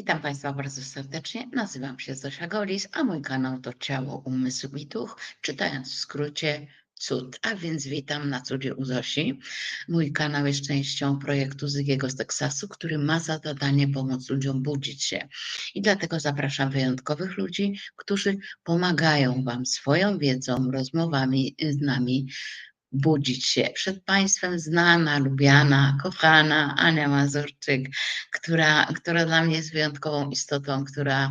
Witam Państwa bardzo serdecznie. Nazywam się Zosia Golis, a mój kanał to Ciało, Umysł i Duch, czytając w skrócie Cud. A więc witam na cudzie u Zosi. Mój kanał jest częścią projektu Zygiego z Teksasu, który ma za zadanie pomóc ludziom budzić się. I dlatego zapraszam wyjątkowych ludzi, którzy pomagają Wam swoją wiedzą, rozmowami z nami budzić się. Przed Państwem znana, lubiana, kochana Ania Mazurczyk, która, która dla mnie jest wyjątkową istotą, która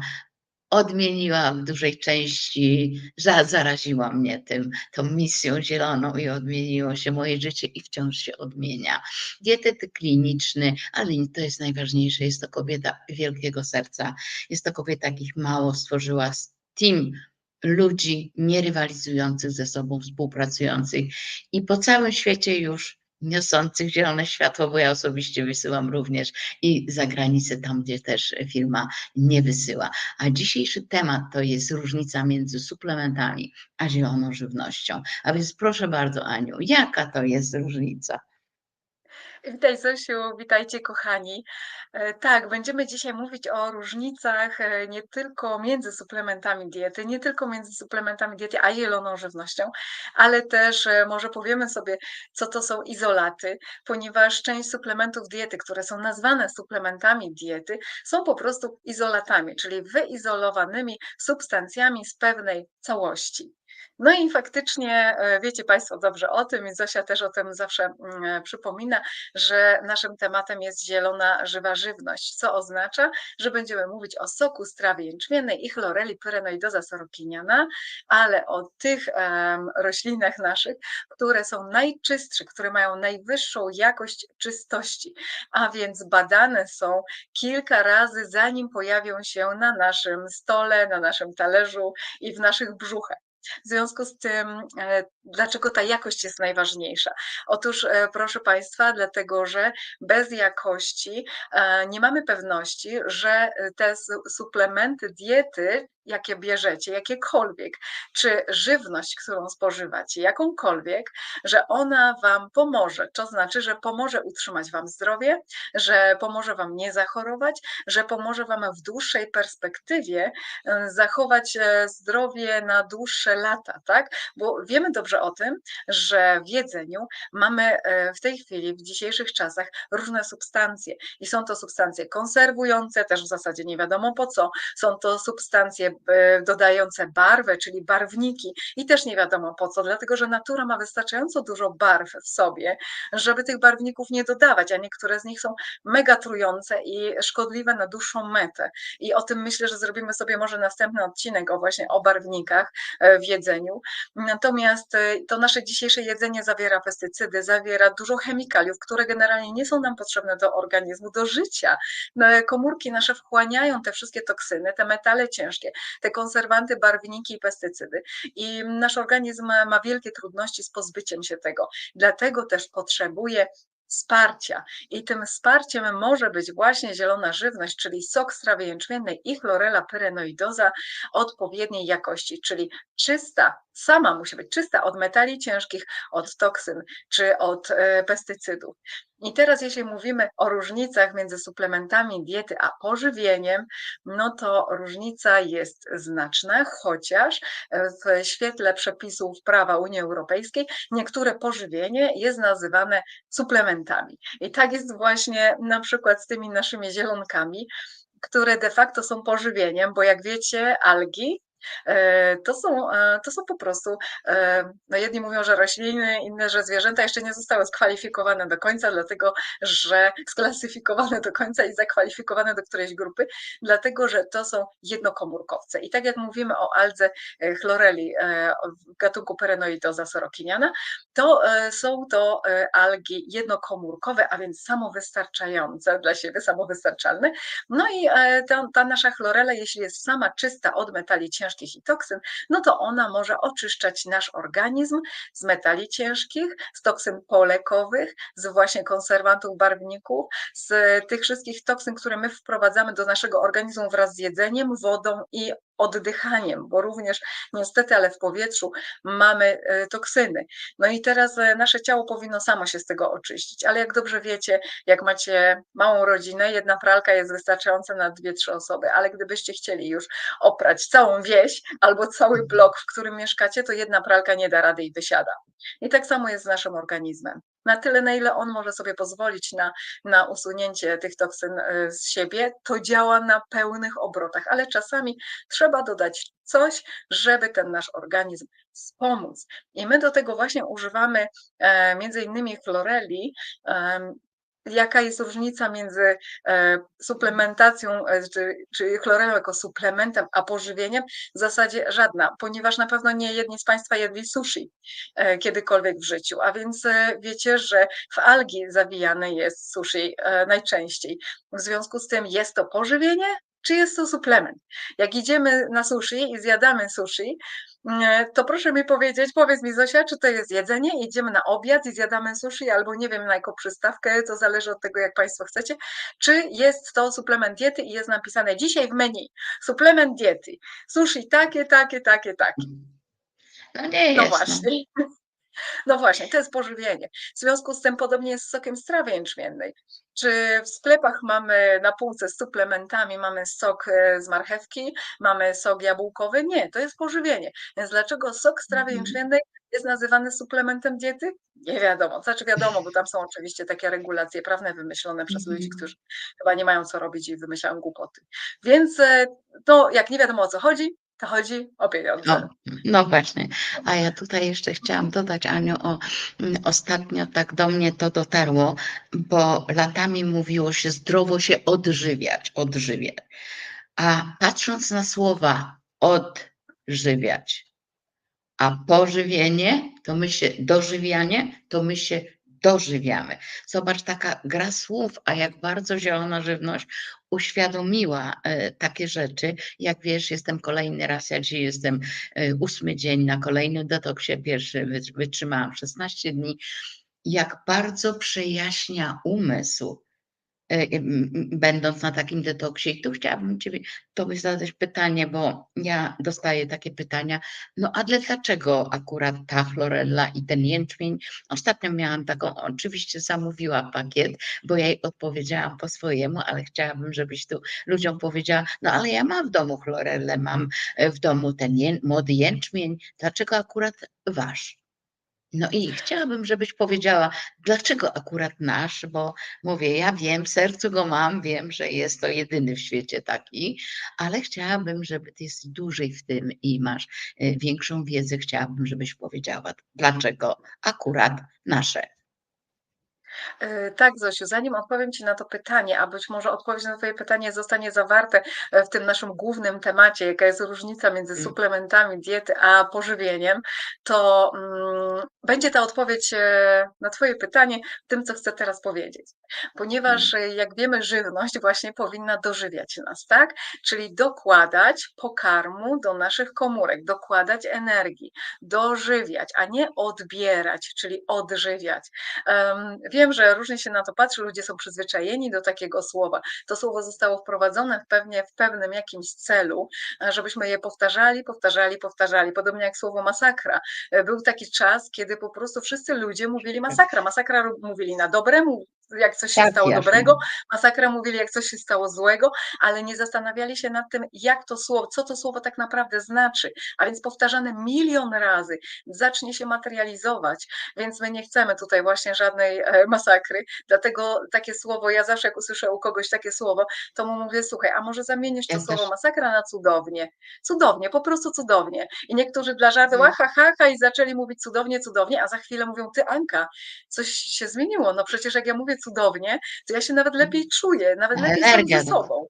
odmieniła w dużej części, za, zaraziła mnie tym, tą misją zieloną i odmieniło się moje życie i wciąż się odmienia. Dietetyk kliniczny, ale to jest najważniejsze, jest to kobieta wielkiego serca, jest to kobieta, jakich mało stworzyła team ludzi nierywalizujących ze sobą, współpracujących i po całym świecie już niosących zielone światło, bo ja osobiście wysyłam również i za granicę, tam gdzie też firma nie wysyła. A dzisiejszy temat to jest różnica między suplementami a zieloną żywnością. A więc proszę bardzo, Aniu, jaka to jest różnica? Witaj Zosiu, witajcie kochani. E, tak, będziemy dzisiaj mówić o różnicach e, nie tylko między suplementami diety, nie tylko między suplementami diety a zieloną żywnością, ale też e, może powiemy sobie, co to są izolaty, ponieważ część suplementów diety, które są nazwane suplementami diety, są po prostu izolatami, czyli wyizolowanymi substancjami z pewnej całości. No i faktycznie e, wiecie Państwo dobrze o tym i Zosia też o tym zawsze mm, e, przypomina, że naszym tematem jest zielona żywa żywność, co oznacza, że będziemy mówić o soku z trawy jęczmiennej i chloreli pyrenoidoza sorokiniana, ale o tych roślinach naszych, które są najczystsze, które mają najwyższą jakość czystości, a więc badane są kilka razy zanim pojawią się na naszym stole, na naszym talerzu i w naszych brzuchach. W związku z tym, e, dlaczego ta jakość jest najważniejsza? Otóż, e, proszę Państwa, dlatego że bez jakości e, nie mamy pewności, że te suplementy diety, jakie bierzecie, jakiekolwiek, czy żywność, którą spożywacie, jakąkolwiek, że ona Wam pomoże. To znaczy, że pomoże utrzymać Wam zdrowie, że pomoże Wam nie zachorować, że pomoże Wam w dłuższej perspektywie zachować zdrowie na dłuższe lata, tak? Bo wiemy dobrze o tym, że w jedzeniu mamy e, w tej chwili, w dzisiejszych czasach różne substancje i są to substancje konserwujące, też w zasadzie nie wiadomo po co, są to substancje e, dodające barwę, czyli barwniki i też nie wiadomo po co, dlatego że natura ma wystarczająco dużo barw w sobie, żeby tych barwników nie dodawać, a niektóre z nich są mega trujące i szkodliwe na dłuższą metę. I o tym myślę, że zrobimy sobie może następny odcinek o właśnie o barwnikach e, w jedzeniu. Natomiast e, to nasze dzisiejsze jedzenie zawiera pestycydy, zawiera dużo chemikaliów, które generalnie nie są nam potrzebne do organizmu, do życia. No, komórki nasze wchłaniają te wszystkie toksyny, te metale ciężkie, te konserwanty, barwniki i pestycydy. I nasz organizm ma wielkie trudności z pozbyciem się tego. Dlatego też potrzebuje wsparcia. I tym wsparciem może być właśnie zielona żywność, czyli sok z trawy jęczmiennej i chlorela pyrenoidoza odpowiedniej jakości, czyli czysta, sama musi być czysta od metali ciężkich, od toksyn czy od e, pestycydów. I teraz, jeśli mówimy o różnicach między suplementami diety a pożywieniem, no to różnica jest znaczna, chociaż w świetle przepisów prawa Unii Europejskiej niektóre pożywienie jest nazywane suplementami. I tak jest właśnie na przykład z tymi naszymi zielonkami, które de facto są pożywieniem, bo jak wiecie, algi E, to są, e, to są po prostu, e, no jedni mówią, że rośliny, inne, że zwierzęta jeszcze nie zostały skwalifikowane do końca, dlatego że sklasyfikowane do końca i zakwalifikowane do którejś grupy, dlatego że to są jednokomórkowce. I tak jak mówimy o aldze chloreli gatunku Perenoidoza sorokiniana, to są to algi jednokomórkowe, a więc samowystarczające dla siebie, samowystarczalne. No i ta, ta nasza chlorela, jeśli jest sama czysta od metali ciężkich, ciężkich i toksyn, no to ona może oczyszczać nasz organizm z metali ciężkich, z toksyn polekowych, z właśnie konserwantów, barwników, z tych wszystkich toksyn, które my wprowadzamy do naszego organizmu wraz z jedzeniem, wodą i oddychaniem, bo również niestety, ale w powietrzu mamy e, toksyny. No i teraz e, nasze ciało powinno samo się z tego oczyścić, ale jak dobrze wiecie, jak macie małą rodzinę, jedna pralka jest wystarczająca na dwie, trzy osoby, ale gdybyście chcieli już oprać całą wieś albo cały blok, w którym mieszkacie, to jedna pralka nie da rady i wysiada. I tak samo jest z naszym organizmem. Na tyle, na ile on może sobie pozwolić na, na usunięcie tych toksyn y, z siebie, to działa na pełnych obrotach, ale czasami trzeba dodać coś, żeby ten nasz organizm wspomóc. I my do tego właśnie używamy e, między innymi chloreli, jaka jest różnica między e, suplementacją, e, czy, czy chlorelą jako suplementem, a pożywieniem? W zasadzie żadna, ponieważ na pewno nie jedni z Państwa jedli sushi e, kiedykolwiek w życiu, a więc wiecie, że w algi zawijane jest sushi najczęściej. W związku z tym jest to pożywienie, czy jest to suplement? Jak idziemy na sushi i zjadamy sushi, mm, to proszę mi powiedzieć, powiedz mi Zosia, czy to jest jedzenie, idziemy na obiad i zjadamy sushi, albo nie wiem na jaką przystawkę, to zależy od tego, jak Państwo chcecie, czy jest to suplement diety i jest napisane dzisiaj w menu, suplement diety, sushi takie, takie, takie, takie. No nie no jest. No właśnie. No właśnie, to jest pożywienie. W związku z tym podobnie jest z sokiem z trawy jęczmiennej. Czy w sklepach mamy na półce z suplementami, mamy sok e, z marchewki, mamy sok jabłkowy? Nie, to jest pożywienie. Więc dlaczego sok z trawy Mhm. jęczmiennej jest nazywany suplementem diety? Nie wiadomo. Znaczy wiadomo, bo tam są oczywiście takie regulacje prawne wymyślone przez ludzi, Mhm. którzy chyba nie mają co robić i wymyślają głupoty. Więc e, to jak nie wiadomo o co chodzi, to chodzi o pieniądze. No, no właśnie. A ja tutaj jeszcze chciałam dodać, Aniu, o, mm, ostatnio tak do mnie to dotarło, bo latami mówiło się zdrowo się odżywiać, odżywiać. A patrząc na słowa odżywiać, a pożywienie, to my się, dożywianie, to my się dożywiamy. Zobacz, taka gra słów, a jak bardzo zielona żywność uświadomiła e, takie rzeczy. Jak wiesz, jestem kolejny raz, ja dzisiaj jestem e, ósmy dzień na kolejnym detoksie, pierwszy wy- wytrzymałam 16 dni. Jak bardzo przejaśnia umysł, będąc na takim detoksie. I tu chciałabym Ciebie, Tobie zadać pytanie, bo ja dostaję takie pytania, no a dlaczego akurat ta chlorella i ten jęczmień? Ostatnio miałam taką, oczywiście zamówiła pakiet, bo ja jej odpowiedziałam po swojemu, ale chciałabym, żebyś tu ludziom powiedziała, no ale ja mam w domu chlorellę, mam e, w domu ten ję, młody jęczmień, dlaczego akurat wasz? No i chciałabym, żebyś powiedziała, dlaczego akurat nasz, bo mówię, ja wiem, w sercu go mam, wiem, że jest to jedyny w świecie taki, ale chciałabym, żeby ty jesteś dłużej w tym i masz e, większą wiedzę, chciałabym, żebyś powiedziała, dlaczego akurat nasze. E, Tak, Zosiu, zanim odpowiem Ci na to pytanie, a być może odpowiedź na Twoje pytanie zostanie zawarte e, w tym naszym głównym temacie, jaka jest różnica między Mm. suplementami diety a pożywieniem, to mm, będzie ta odpowiedź e, na Twoje pytanie tym, co chcę teraz powiedzieć. Ponieważ, e, jak wiemy, żywność właśnie powinna dożywiać nas, tak? Czyli dokładać pokarmu do naszych komórek, dokładać energii, dożywiać, a nie odbierać, czyli odżywiać. Em, Wiem, że różnie się na to patrzy, ludzie są przyzwyczajeni do takiego słowa. To słowo zostało wprowadzone pewnie w pewnym jakimś celu, e, żebyśmy je powtarzali, powtarzali, powtarzali. Podobnie jak słowo masakra. E, Był taki czas, kiedy po prostu wszyscy ludzie mówili masakra. Masakra mówili na dobre, jak coś się Tak, stało jasne. dobrego, masakra mówili, jak coś się stało złego, ale nie zastanawiali się nad tym, jak to słowo, co to słowo tak naprawdę znaczy. A więc powtarzane milion razy zacznie się materializować, więc my nie chcemy tutaj właśnie żadnej e, masakry. Dlatego takie słowo, ja zawsze jak usłyszę u kogoś takie słowo, to mu mówię, słuchaj, a może zamienisz to Ja słowo też. masakra na cudownie. Cudownie, po prostu cudownie. I niektórzy dla żartu, Mhm. ha, ha, ha, i zaczęli mówić cudownie, cudownie, a za chwilę mówią, ty Anka, coś się zmieniło. No przecież jak ja mówię cudownie, to ja się nawet lepiej czuję, nawet lepiej sam ze do- sobą.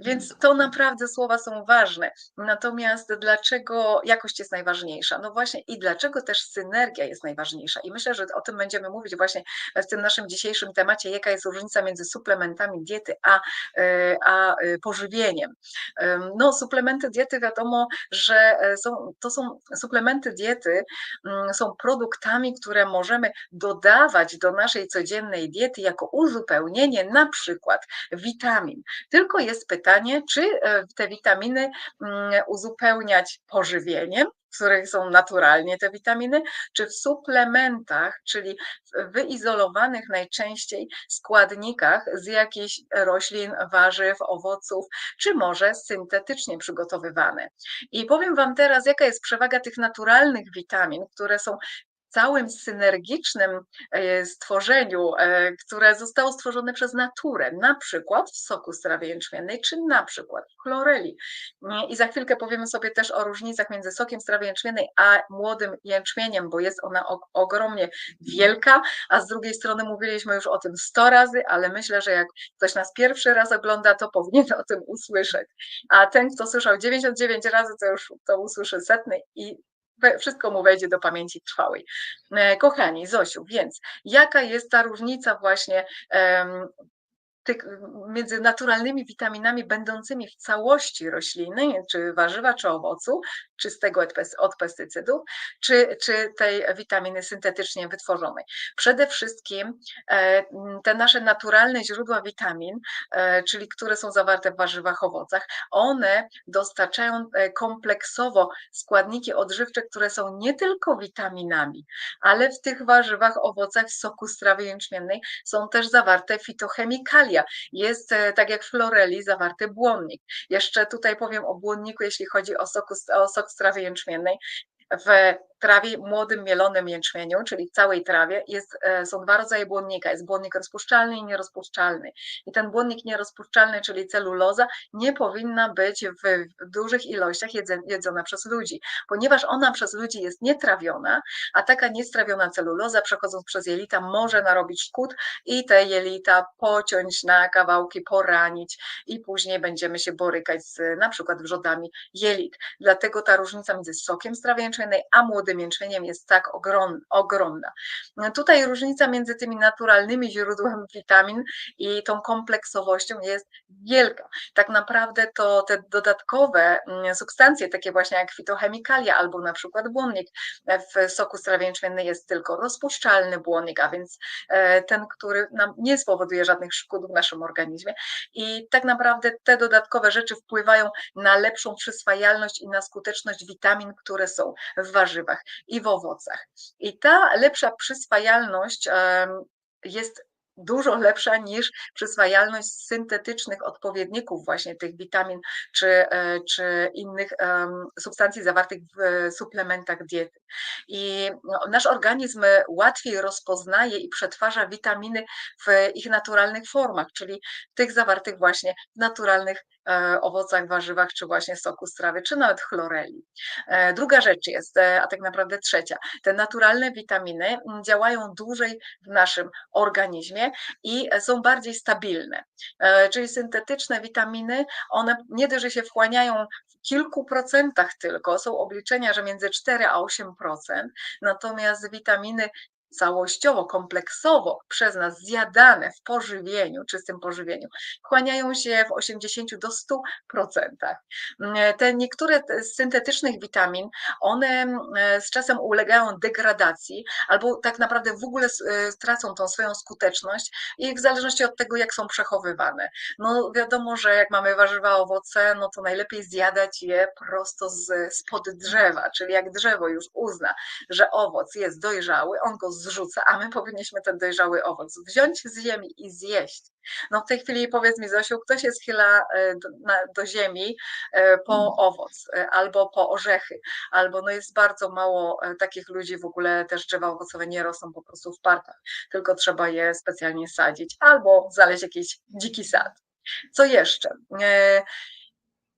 Więc to naprawdę słowa są ważne. Natomiast dlaczego jakość jest najważniejsza? No właśnie i dlaczego też synergia jest najważniejsza? I myślę, że o tym będziemy mówić właśnie w tym naszym dzisiejszym temacie, jaka jest różnica między suplementami diety a, e, a e, pożywieniem. Em, No, suplementy diety wiadomo, że e, są, to są suplementy diety, mm, są produktami, które możemy dodawać do naszej codziennej diety jako uzupełnienie na przykład witamin. Tylko jest pytanie, pytanie, czy e, te witaminy mm, uzupełniać pożywieniem, w których są naturalnie te witaminy, czy w suplementach, czyli w wyizolowanych najczęściej składnikach z jakichś roślin, warzyw, owoców, czy może syntetycznie przygotowywane. I powiem Wam teraz, jaka jest przewaga tych naturalnych witamin, które są całym synergicznym e, stworzeniu, e, które zostało stworzone przez naturę, na przykład w soku z jęczmiennej, czy na przykład w chloreli. I za chwilkę powiemy sobie też o różnicach między sokiem z jęczmiennej a młodym jęczmieniem, bo jest ona ogromnie wielka, a z drugiej strony mówiliśmy już o tym 100 razy, ale myślę, że jak ktoś nas pierwszy raz ogląda, to powinien o tym usłyszeć. A ten, kto słyszał 99 razy, to już to usłyszy setny i wszystko mu wejdzie do pamięci trwałej. E, kochani, Zosiu, więc jaka jest ta różnica właśnie tych, między naturalnymi witaminami będącymi w całości rośliny, czy warzywa, czy owocu, czystego od pestycydów, czy, czy tej witaminy syntetycznie wytworzonej. Przede wszystkim e, te nasze naturalne źródła witamin, e, czyli które są zawarte w warzywach, owocach, one dostarczają e, kompleksowo składniki odżywcze, które są nie tylko witaminami, ale w tych warzywach, owocach, w soku z trawy jęczmiennej są też zawarte fitochemikalia. Jest, tak jak w floreli, zawarty błonnik. Jeszcze tutaj powiem o błonniku, jeśli chodzi o, soku, o sok z trawy jęczmiennej. W trawie młodym mielonym jęczmieniu, czyli całej trawie, jest, e, są dwa rodzaje błonnika. Jest błonnik rozpuszczalny i nierozpuszczalny. I ten błonnik nierozpuszczalny, czyli celuloza, nie powinna być w dużych ilościach jedzona przez ludzi, ponieważ ona przez ludzi jest nietrawiona, a taka niestrawiona celuloza przechodząc przez jelita może narobić szkód i te jelita pociąć na kawałki, poranić i później będziemy się borykać z na przykład wrzodami jelit. Dlatego ta różnica między sokiem z trawy jęczmiennej a młodym mięczmieniem jest tak ogromna. Tutaj różnica między tymi naturalnymi źródłami witamin i tą kompleksowością jest wielka. Tak naprawdę to te dodatkowe mm, substancje, takie właśnie jak fitochemikalia albo na przykład błonnik w soku z trawy jęczmiennej jest tylko rozpuszczalny błonnik, a więc e, ten, który nam nie spowoduje żadnych szkód w naszym organizmie. I tak naprawdę te dodatkowe rzeczy wpływają na lepszą przyswajalność i na skuteczność witamin, które są w warzywach i w owocach. I ta lepsza przyswajalność jest dużo lepsza niż przyswajalność syntetycznych odpowiedników właśnie tych witamin czy, e, czy innych substancji zawartych w suplementach diety. I no, nasz organizm łatwiej rozpoznaje i przetwarza witaminy w ich naturalnych formach, czyli tych zawartych właśnie w naturalnych E, owocach, warzywach, czy właśnie soku z trawy, czy nawet chloreli. E, druga rzecz jest, e, a tak naprawdę trzecia, te naturalne witaminy mm, działają dłużej w naszym organizmie i są bardziej stabilne. Czyli syntetyczne witaminy, one nie dość, że się wchłaniają w kilku procentach tylko, są obliczenia, że między 4 a 8%, natomiast witaminy całościowo, kompleksowo przez nas zjadane w pożywieniu, czystym pożywieniu, wchłaniają się w 80 do 100%. Mm, te niektóre z syntetycznych witamin, one mm, z czasem ulegają degradacji albo tak naprawdę w ogóle e, stracą tą swoją skuteczność i w zależności od tego, jak są przechowywane. No wiadomo, że jak mamy warzywa, owoce, no to najlepiej zjadać je prosto z, spod drzewa, czyli jak drzewo już uzna, że owoc jest dojrzały, on go zrzuca, a my powinniśmy ten dojrzały owoc wziąć z ziemi i zjeść. No w tej chwili powiedz mi Zosiu, kto się schyla e, do, na, do ziemi e, po mm. owoc e, albo po orzechy, albo no jest bardzo mało takich ludzi, w ogóle też drzewa owocowe nie rosną po prostu w parkach, tylko trzeba je specjalnie sadzić albo znaleźć jakiś dziki sad. Co jeszcze?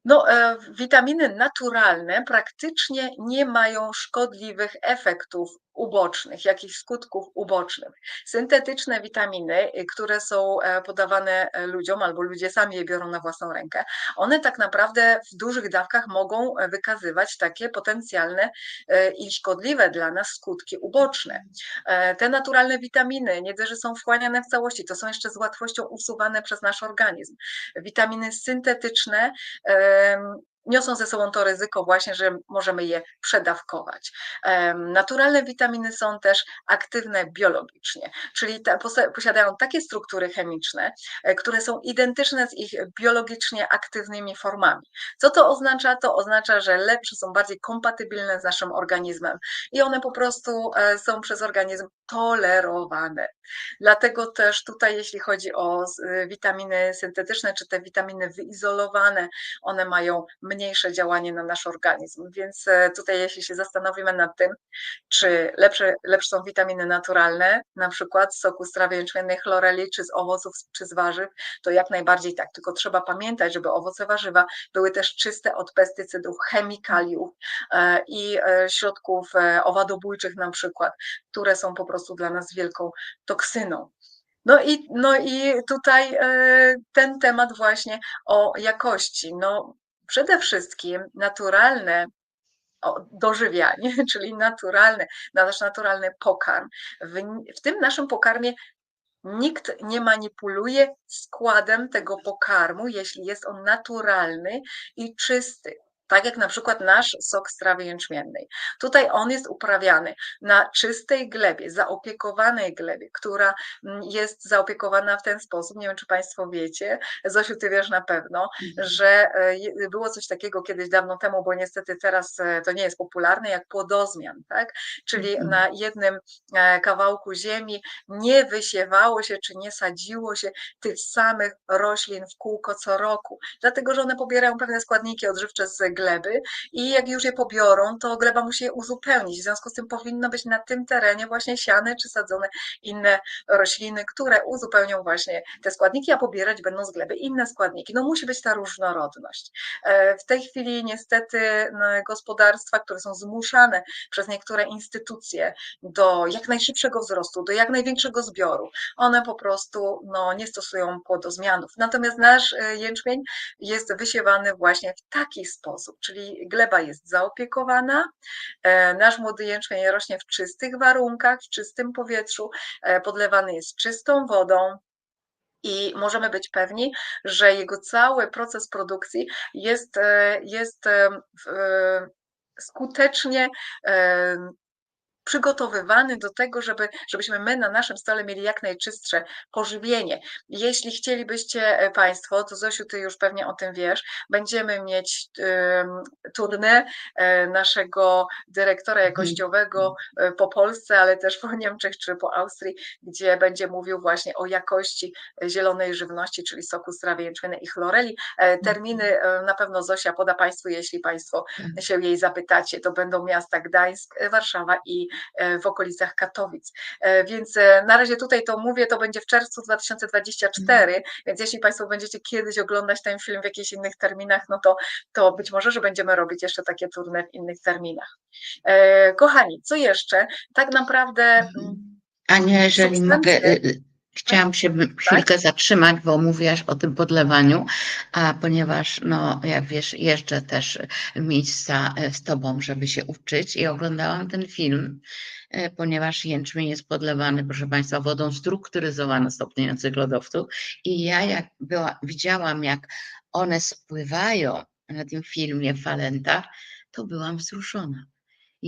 No, witaminy naturalne praktycznie nie mają szkodliwych efektów ubocznych, jakichś skutków ubocznych. Syntetyczne witaminy, y, które są e, podawane e, ludziom albo ludzie sami je biorą na własną rękę, one tak naprawdę w dużych dawkach mogą e, wykazywać takie potencjalne i szkodliwe dla nas skutki uboczne. Te naturalne witaminy nie że są wchłaniane w całości, to są jeszcze z łatwością usuwane przez nasz organizm. Witaminy syntetyczne niosą ze sobą to ryzyko właśnie, że możemy je przedawkować. Naturalne witaminy są też aktywne biologicznie, czyli te, posiadają takie struktury chemiczne, e, które są identyczne z ich biologicznie aktywnymi formami. Co to oznacza? To oznacza, że lepsze są bardziej kompatybilne z naszym organizmem i one po prostu e, są przez organizm tolerowane. Dlatego też tutaj, jeśli chodzi o witaminy syntetyczne czy te witaminy wyizolowane, one mają mniejsze działanie na nasz organizm. Więc e, tutaj, jeśli się zastanowimy nad tym, czy lepsze, lepsze są witaminy naturalne, na przykład z soku z chloreli, czy z owoców, czy z warzyw, to jak najbardziej tak. Tylko trzeba pamiętać, żeby owoce warzywa były też czyste od pestycydów, chemikaliów e, i e, środków owadobójczych na przykład, które są po prostu dla nas wielką toksyną. No i, no i tutaj ten temat właśnie o jakości. No, przede wszystkim naturalne dożywianie, czyli naturalny, nasz naturalny pokarm. W, w tym naszym pokarmie nikt nie manipuluje składem tego pokarmu, jeśli jest on naturalny i czysty. Tak jak na przykład nasz sok z trawy jęczmiennej. Tutaj on jest uprawiany na czystej glebie, zaopiekowanej glebie, która mm, jest zaopiekowana w ten sposób. Nie wiem, czy Państwo wiecie, Zosiu, Ty wiesz na pewno, że e, było coś takiego kiedyś dawno temu, bo niestety teraz e, to nie jest popularne, jak płodozmian, tak? Czyli Mhm. na jednym e, kawałku ziemi nie wysiewało się czy nie sadziło się tych samych roślin w kółko co roku, dlatego że one pobierają pewne składniki odżywcze z gleby i jak już je pobiorą, to gleba musi je uzupełnić. W związku z tym powinno być na tym terenie właśnie siane czy sadzone inne rośliny, które uzupełnią właśnie te składniki, a pobierać będą z gleby inne składniki. No musi być ta różnorodność. E, W tej chwili niestety no, gospodarstwa, które są zmuszane przez niektóre instytucje do jak najszybszego wzrostu, do jak największego zbioru, one po prostu no, nie stosują płodozmianów. Natomiast nasz e, jęczmień jest wysiewany właśnie w taki sposób, czyli gleba jest zaopiekowana, e, nasz młody jęczmień rośnie w czystych warunkach, w czystym powietrzu, e, podlewany jest czystą wodą, i możemy być pewni, że jego cały proces produkcji jest, e, jest skutecznie przygotowywany do tego, żeby, żebyśmy my na naszym stole mieli jak najczystsze pożywienie. Jeśli chcielibyście e, Państwo, to Zosiu, Ty już pewnie o tym wiesz, będziemy mieć turnę e, naszego dyrektora jakościowego e, po Polsce, ale też po Niemczech czy po Austrii, gdzie będzie mówił właśnie o jakości zielonej żywności, czyli soku z trawy jęczmiennej i chloreli. Terminy e, na pewno Zosia poda Państwu, jeśli Państwo się jej zapytacie, to będą miasta Gdańsk, Warszawa i w okolicach Katowic. E, Więc e, na razie tutaj to mówię, to będzie w czerwcu 2024, więc jeśli Państwo będziecie kiedyś oglądać ten film w jakichś innych terminach, no to, to być może, że będziemy robić jeszcze takie turne w innych terminach. E, Kochani, co jeszcze? Tak naprawdę mm, Ania, jeżeli mogę, substancje- y, y, chciałam się chwilkę zatrzymać, bo mówiłaś o tym podlewaniu, a ponieważ, no, jak wiesz, jeżdżę też w miejsca e, z tobą, żeby się uczyć i oglądałam ten film, e, ponieważ jęczmień jest podlewany, proszę Państwa, wodą strukturyzowaną stopniujących lodowców i ja jak była, widziałam, jak one spływają na tym filmie w falentach, to byłam wzruszona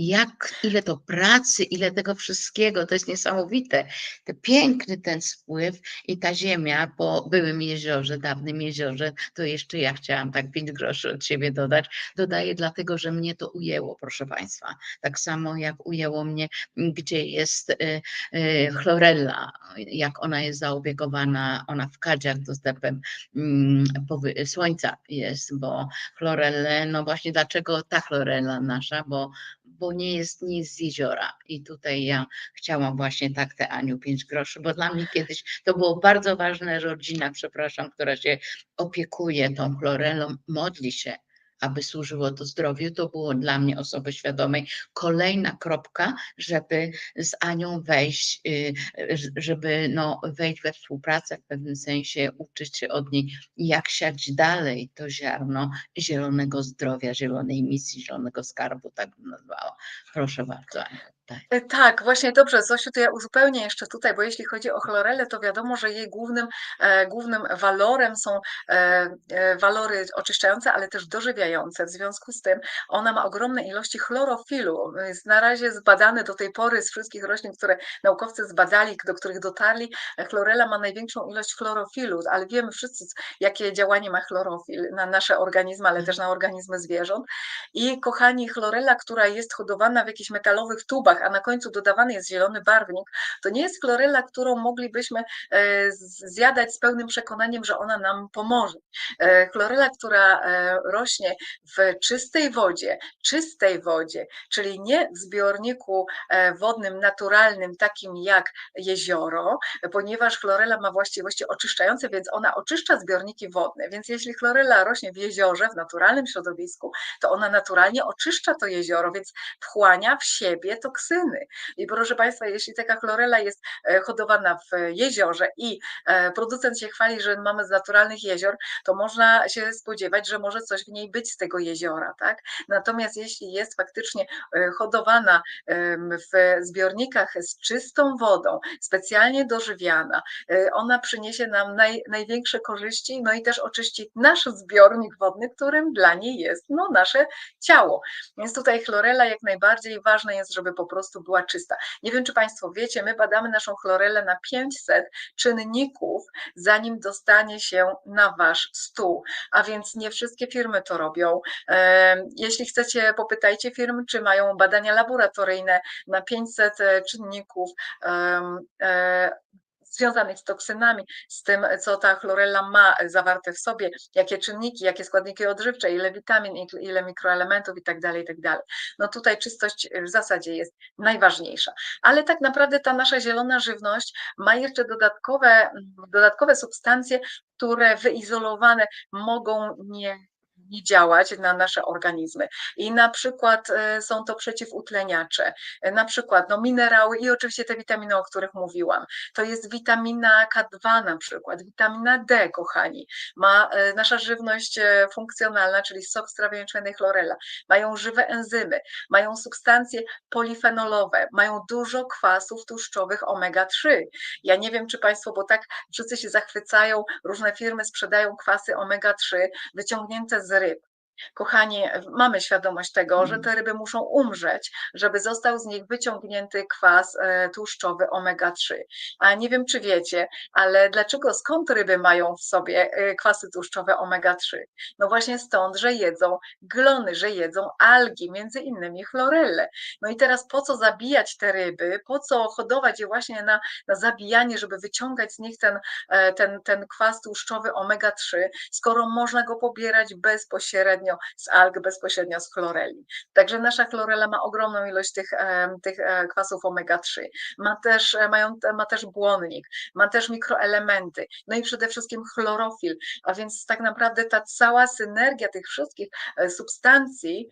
jak, ile to pracy, ile tego wszystkiego, to jest niesamowite. Te piękny ten spływ i ta ziemia po byłym jeziorze, dawnym jeziorze, to jeszcze ja chciałam tak pięć groszy od siebie dodać. Dodaję dlatego, że mnie to ujęło, proszę Państwa. Tak samo jak ujęło mnie, gdzie jest y, y, chlorella, jak ona jest zaopiekowana, ona w kadziach dostępem powy- słońca jest, bo chlorelle, no właśnie dlaczego ta chlorella nasza, bo bo nie jest nic z jeziora. I tutaj ja chciałam właśnie tak te Aniu pięć groszy, bo dla mnie kiedyś to było bardzo ważne, rodzina, przepraszam, która się opiekuje tą chlorelą, modli się, aby służyło to zdrowiu. To było dla mnie osoby świadomej kolejna kropka, żeby z Anią wejść, y, żeby no, wejść we współpracę w pewnym sensie, uczyć się od niej, jak siać dalej to ziarno zielonego zdrowia, zielonej misji, zielonego skarbu, tak bym nazwała. Proszę bardzo. Aniu. Tak. Tak, właśnie dobrze, Zosiu, to ja uzupełnię jeszcze tutaj, bo jeśli chodzi o chlorelę, to wiadomo, że jej głównym, e, głównym walorem są e, e, walory oczyszczające, ale też dożywiające. W związku z tym ona ma ogromne ilości chlorofilu. Jest na razie zbadane do tej pory z wszystkich roślin, które naukowcy zbadali, do których dotarli, e, chlorela ma największą ilość chlorofilu, ale wiemy wszyscy, jakie działanie ma chlorofil na nasze organizmy, ale też na organizmy zwierząt. I kochani, chlorela, która jest hodowana w jakichś metalowych tubach, a na końcu dodawany jest zielony barwnik, to nie jest chlorela, którą moglibyśmy e, zjadać z pełnym przekonaniem, że ona nam pomoże. E, chlorela, która e, rośnie w czystej wodzie, czystej wodzie, czyli nie w zbiorniku wodnym, naturalnym, takim jak jezioro, ponieważ chlorela ma właściwości oczyszczające, więc ona oczyszcza zbiorniki wodne. Więc jeśli chlorela rośnie w jeziorze, w naturalnym środowisku, to ona naturalnie oczyszcza to jezioro, więc wchłania w siebie toksyny. I proszę Państwa, jeśli taka chlorela jest e, hodowana w jeziorze i e, producent się chwali, że mamy z naturalnych jezior, to można się spodziewać, że może coś w niej być z tego jeziora, tak? Natomiast jeśli jest faktycznie e, hodowana w zbiornikach z czystą wodą, specjalnie dożywiana, ona przyniesie nam naj, największe korzyści, no i też oczyści nasz zbiornik wodny, którym dla niej jest no, nasze ciało. Więc tutaj chlorela jak najbardziej ważne jest, żeby po prostu była czysta. Nie wiem, czy Państwo wiecie, my badamy naszą chlorelę na 500 czynników, zanim dostanie się na Wasz stół, a więc nie wszystkie firmy to robią. Jeśli chcecie, popytajcie firm, czy mają badania laboratoryjne na 500 czynników e, związanych z toksynami, z tym, co ta chlorella ma zawarte w sobie, jakie czynniki, jakie składniki odżywcze, ile witamin, ile mikroelementów i tak dalej, i tak. No tutaj czystość w zasadzie jest najważniejsza. Ale tak naprawdę ta nasza zielona żywność ma jeszcze dodatkowe, dodatkowe substancje, które wyizolowane mogą nie nie działać na nasze organizmy. I na przykład e, są to przeciwutleniacze, e, na przykład no, minerały i oczywiście te witaminy, o których mówiłam. To jest witamina K2 na przykład, witamina D, kochani. Ma e, nasza żywność funkcjonalna, czyli sok z trawy jęczmiennej chlorella. Mają żywe enzymy, mają substancje polifenolowe, mają dużo kwasów tłuszczowych omega-3. Ja nie wiem, czy Państwo, bo tak wszyscy się zachwycają, różne firmy sprzedają kwasy omega-3 wyciągnięte z Назарет. Kochani, mamy świadomość tego, że te ryby muszą umrzeć, żeby został z nich wyciągnięty kwas e, tłuszczowy omega-3. A nie wiem, czy wiecie, ale dlaczego, skąd ryby mają w sobie e, kwasy tłuszczowe omega-3? No właśnie stąd, że jedzą glony, że jedzą algi, między innymi chlorelle. No i teraz po co zabijać te ryby, po co hodować je właśnie na, na zabijanie, żeby wyciągać z nich ten, e, ten, ten kwas tłuszczowy omega-3, skoro można go pobierać bezpośrednio bezpośrednio z alg, bezpośrednio z chloreli. Także nasza chlorela ma ogromną ilość tych, tych e, kwasów omega-3. Ma też, e, mają, ma też błonnik, ma też mikroelementy, no i przede wszystkim chlorofil, a więc tak naprawdę ta cała synergia tych wszystkich e, substancji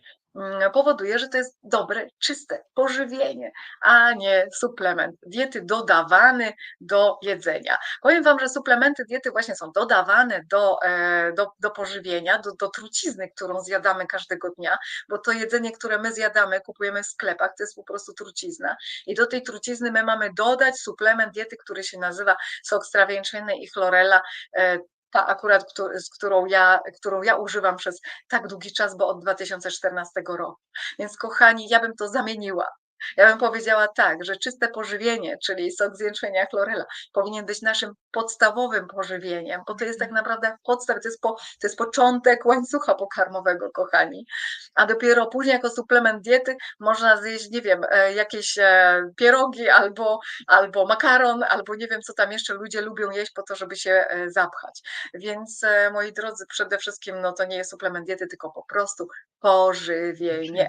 powoduje, że to jest dobre, czyste pożywienie, a nie suplement diety dodawany do jedzenia. Powiem Wam, że suplementy diety właśnie są dodawane do, e, do, do pożywienia, do, do trucizny, którą zjadamy każdego dnia, bo to jedzenie, które my zjadamy, kupujemy w sklepach, to jest po prostu trucizna i do tej trucizny my mamy dodać suplement diety, który się nazywa sok trawy i chlorella, e, ta akurat, z którą ja, którą ja używam przez tak długi czas, bo od 2014 roku. Więc kochani, ja bym to zamieniła. Ja bym powiedziała tak, że czyste pożywienie, czyli sok z jęczmienia chlorela, powinien być naszym podstawowym pożywieniem, bo to jest tak naprawdę podstaw, to jest, po, to jest początek łańcucha pokarmowego, kochani. A dopiero później jako suplement diety można zjeść, nie wiem, e, jakieś e, pierogi albo, albo makaron, albo nie wiem, co tam jeszcze ludzie lubią jeść po to, żeby się e, zapchać. Więc moi drodzy, przede wszystkim no to nie jest suplement diety, tylko po prostu pożywienie.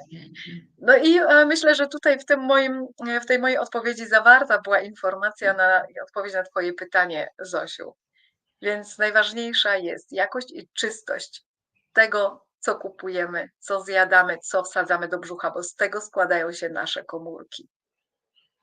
No i myślę, że tutaj w, tym moim, w tej mojej odpowiedzi zawarta była informacja na odpowiedź na Twoje pytanie, Zosiu. Więc najważniejsza jest jakość i czystość tego, co kupujemy, co zjadamy, co wsadzamy do brzucha, bo z tego składają się nasze komórki.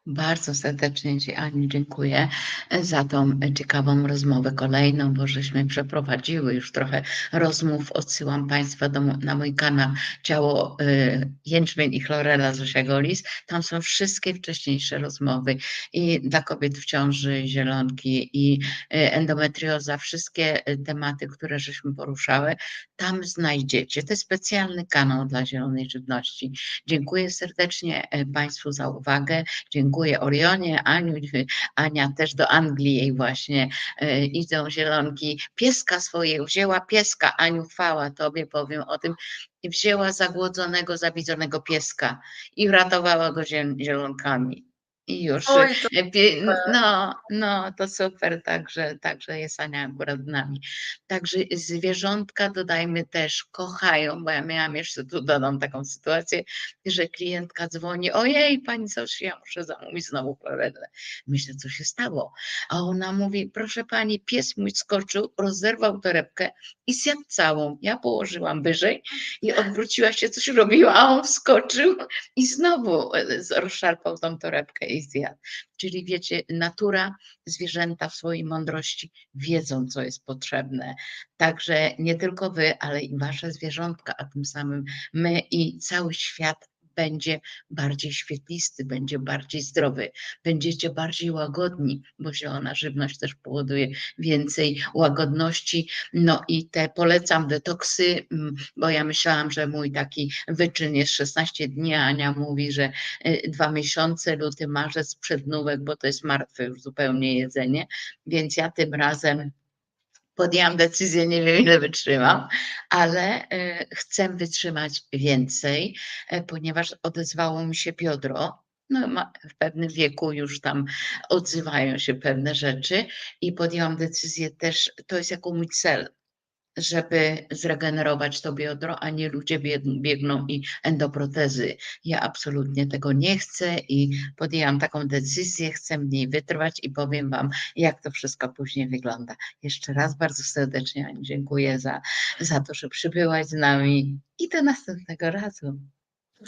Bardzo serdecznie Ci, Aniu, dziękuję e, za tą ciekawą rozmowę kolejną, bo żeśmy przeprowadziły już trochę rozmów. Odsyłam Państwa do, na mój kanał Ciało y, Jęczmień i Chlorela Zosia Golis. Tam są wszystkie wcześniejsze rozmowy i dla kobiet w ciąży, zielonki i endometrioza, wszystkie tematy, które żeśmy poruszały, tam znajdziecie. To jest specjalny kanał dla zielonej żywności. Dziękuję serdecznie e, Państwu za uwagę. Dziękuję Orionie, Aniu, Ania też do Anglii jej właśnie e, idą zielonki. Pieska swoje wzięła, pieska, Aniu chwała Tobie, powiem o tym, wzięła zagłodzonego, zawidzonego pieska i uratowała go ziel- zielonkami. I już. Oj, to e, No, no, to super, także, także jest Ania akurat z nami. Także zwierzątka dodajmy też kochają, bo ja miałam jeszcze tu dodam taką sytuację, że klientka dzwoni, ojej, pani Zosi, ja muszę zamówić znowu chlorellę. Myślę, co się stało. A ona mówi, proszę pani, pies mój skoczył, rozerwał torebkę i zjadł całą. Ja położyłam wyżej i odwróciła się, coś robiła, a on wskoczył i znowu e, rozszarpał tą torebkę i zjadł. Czyli wiecie, natura, zwierzęta w swojej mądrości wiedzą, co jest potrzebne. Także nie tylko wy, ale i wasze zwierzątka, a tym samym my i cały świat będzie bardziej świetlisty, będzie bardziej zdrowy, będziecie bardziej łagodni, bo zielona żywność też powoduje więcej łagodności. No i te polecam detoksy, mm, bo ja myślałam, że mój taki wyczyn jest 16 dni, a Ania mówi, że y, dwa miesiące, luty, marzec, przednówek, bo to jest martwe już zupełnie jedzenie, więc ja tym razem podjęłam decyzję, nie wiem ile wytrzymam, ale y, chcę wytrzymać więcej, e, ponieważ odezwało mi się biodro. No, w pewnym wieku już tam odzywają się pewne rzeczy i podjęłam decyzję też, to jest jako mój cel, żeby zregenerować to biodro, a nie ludzie bieg- biegną i endoprotezy. Ja absolutnie tego nie chcę i podjęłam taką decyzję, chcę w niej wytrwać i powiem Wam, jak to wszystko później wygląda. Jeszcze raz bardzo serdecznie Aniu, dziękuję za, za to, że przybyłaś z nami i do następnego razu.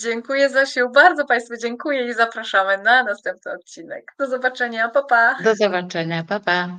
dziękuję Zosiu, bardzo Państwu dziękuję i zapraszamy na następny odcinek. Do zobaczenia, pa pa! Do zobaczenia, pa pa.